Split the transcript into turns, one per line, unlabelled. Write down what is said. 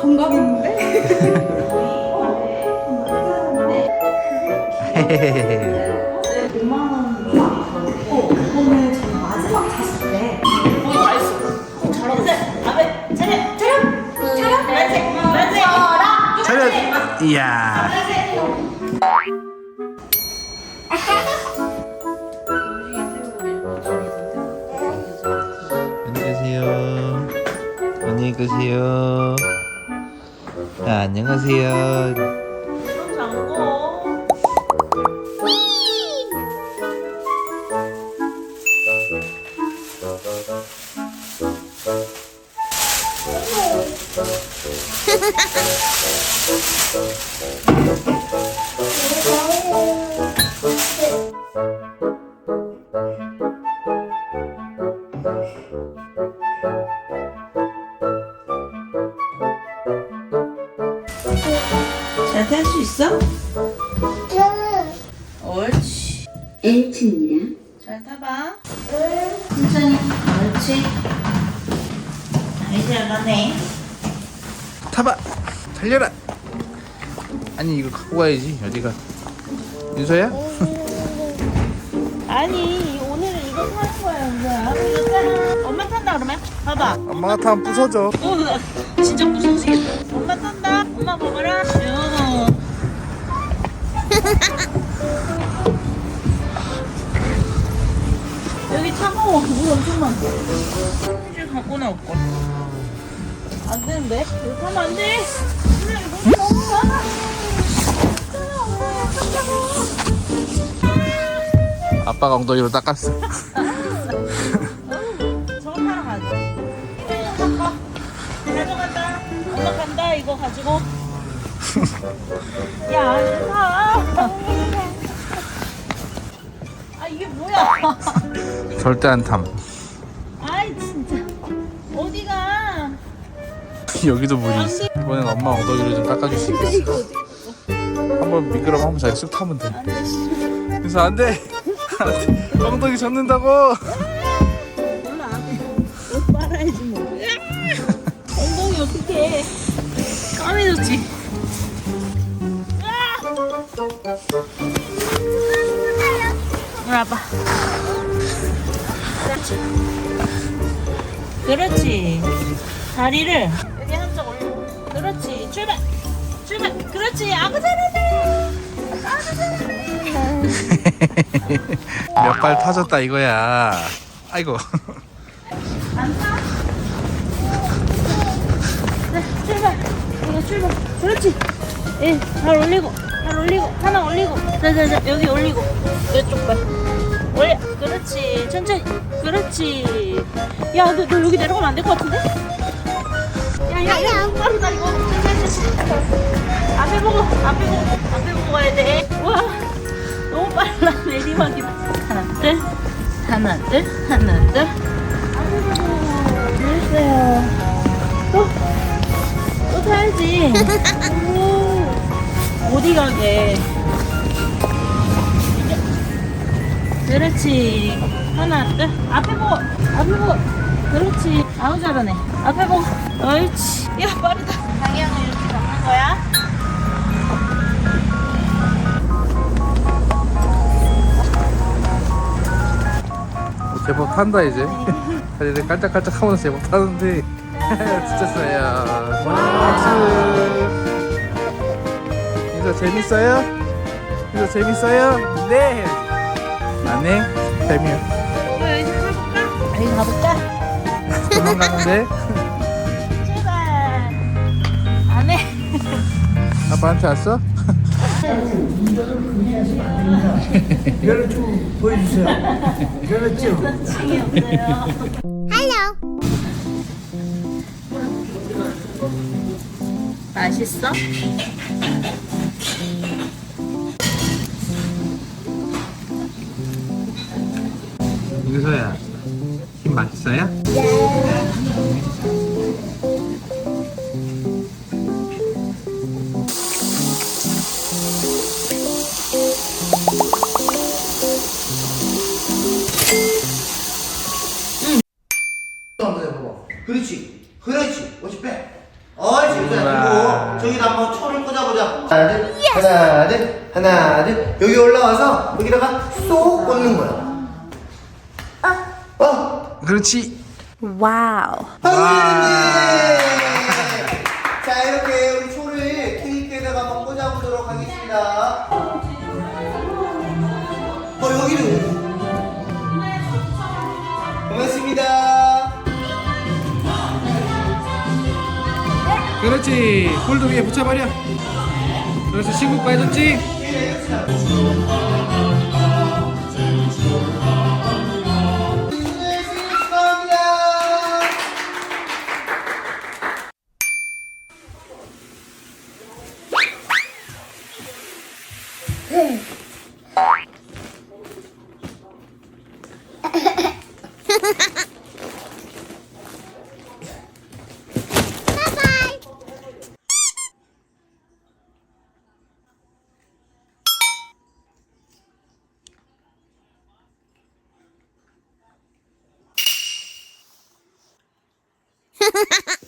감각 있는데? 어, 이번에
안녕히 계세요. 아, 안녕하세요.
손 잠고. 잘 타봐. 천천히. 옳지. 잘 잘 가네.
타봐. 달려라. 아니 이거 갖고 가야지. 어디가? 윤서야?
아니 오늘은 이거 타는 거야. 이거 타. 엄마 탄다 그러면? 봐봐.
엄마가 타면 부서져.
오, 나 진짜 무서우시겠다. 엄마 탄다. 엄마 봐봐라. 요. 여기 물 엄청 많고. 휴지 갖고 나올 걸. 안 되는데? 이거 타면 안 돼. 그래, 이거 너무 많아.
아빠가 엉덩이로 닦았어.
저거 타러 가자. 가. 가져간다. 엄마 간다. 이거 가지고. 야, 안 가. 아, 이게 뭐야?
절대 안 탐.
아이, 진짜. 어디가?
여기도 물이 있어. 이번엔 엄마 엉덩이를 좀 닦아줄 수 있겠어. 한번 미끄러면 한번 자기 쑥 타면 돼. 그래서 안 돼. 안 돼. 엉덩이 젖는다고.
와봐. 그렇지. 다리를 여기 한쪽 올리고. 그렇지. 출발. 출발. 그렇지. 아구 잘하네. 아구 잘하네.
몇 발 타졌다 이거야. 아이고.
안 타? 네, 출발. 이거 출발. 그렇지. 예, 발 올리고, 발 올리고, 하나 올리고. 자, 자, 자, 여기 올리고. 천천히. 그렇지. 야, 너, 너 여기 내려가면 안 될 것 같은데? 야, 야, 야, 너무 빠르다, 이거. 앞에 보고, 앞에 보고, 앞에 보고 가야 돼. 와, 너무 빨라. 내리막이다. 하나, 둘. 하나, 둘. 하나, 둘. 잘했어요. 또, 또 타야지. 오, 어디 가게. 그렇지. 하나, 둘. 앞에 보고, 앞에 보고. 그렇지. 아우, 잘하네. 앞에 보고. 옳지. 야, 빠르다. 방향을 이렇게 잡는 거야.
제법 탄다 이제. 다리를 깔짝깔짝 하면서 제법 타는데. 지쳤어요. 박수. 인사 재밌어요? 인사 재밌어요? 네. 안 해? 재미요.
가볼까?
도망가는데
출발. 안 해.
아빠한테 왔어?
이거를 좀 보여주세요. 그렇죠.
층이 없어요. 맛있어?
윤서야, 치킨 맛있어요? 그렇지. 그렇지. 50배. 어, 진짜. 그리고 저기다 한번 초를 꽂아보자.
하나, 둘. 하나, 둘. 하나, 둘. 여기 올라와서 여기다가 쏙 꽂는 거야. 어? 어?
그렇지.
아우. 자 이렇게 우리 초를 케이크에다가 한번 꽂아보도록 하겠습니다. 어 여기는 고맙습니다.
그렇지. 홀도 위에 붙여버려. 그래서 신고 빠졌지
Ha ha ha!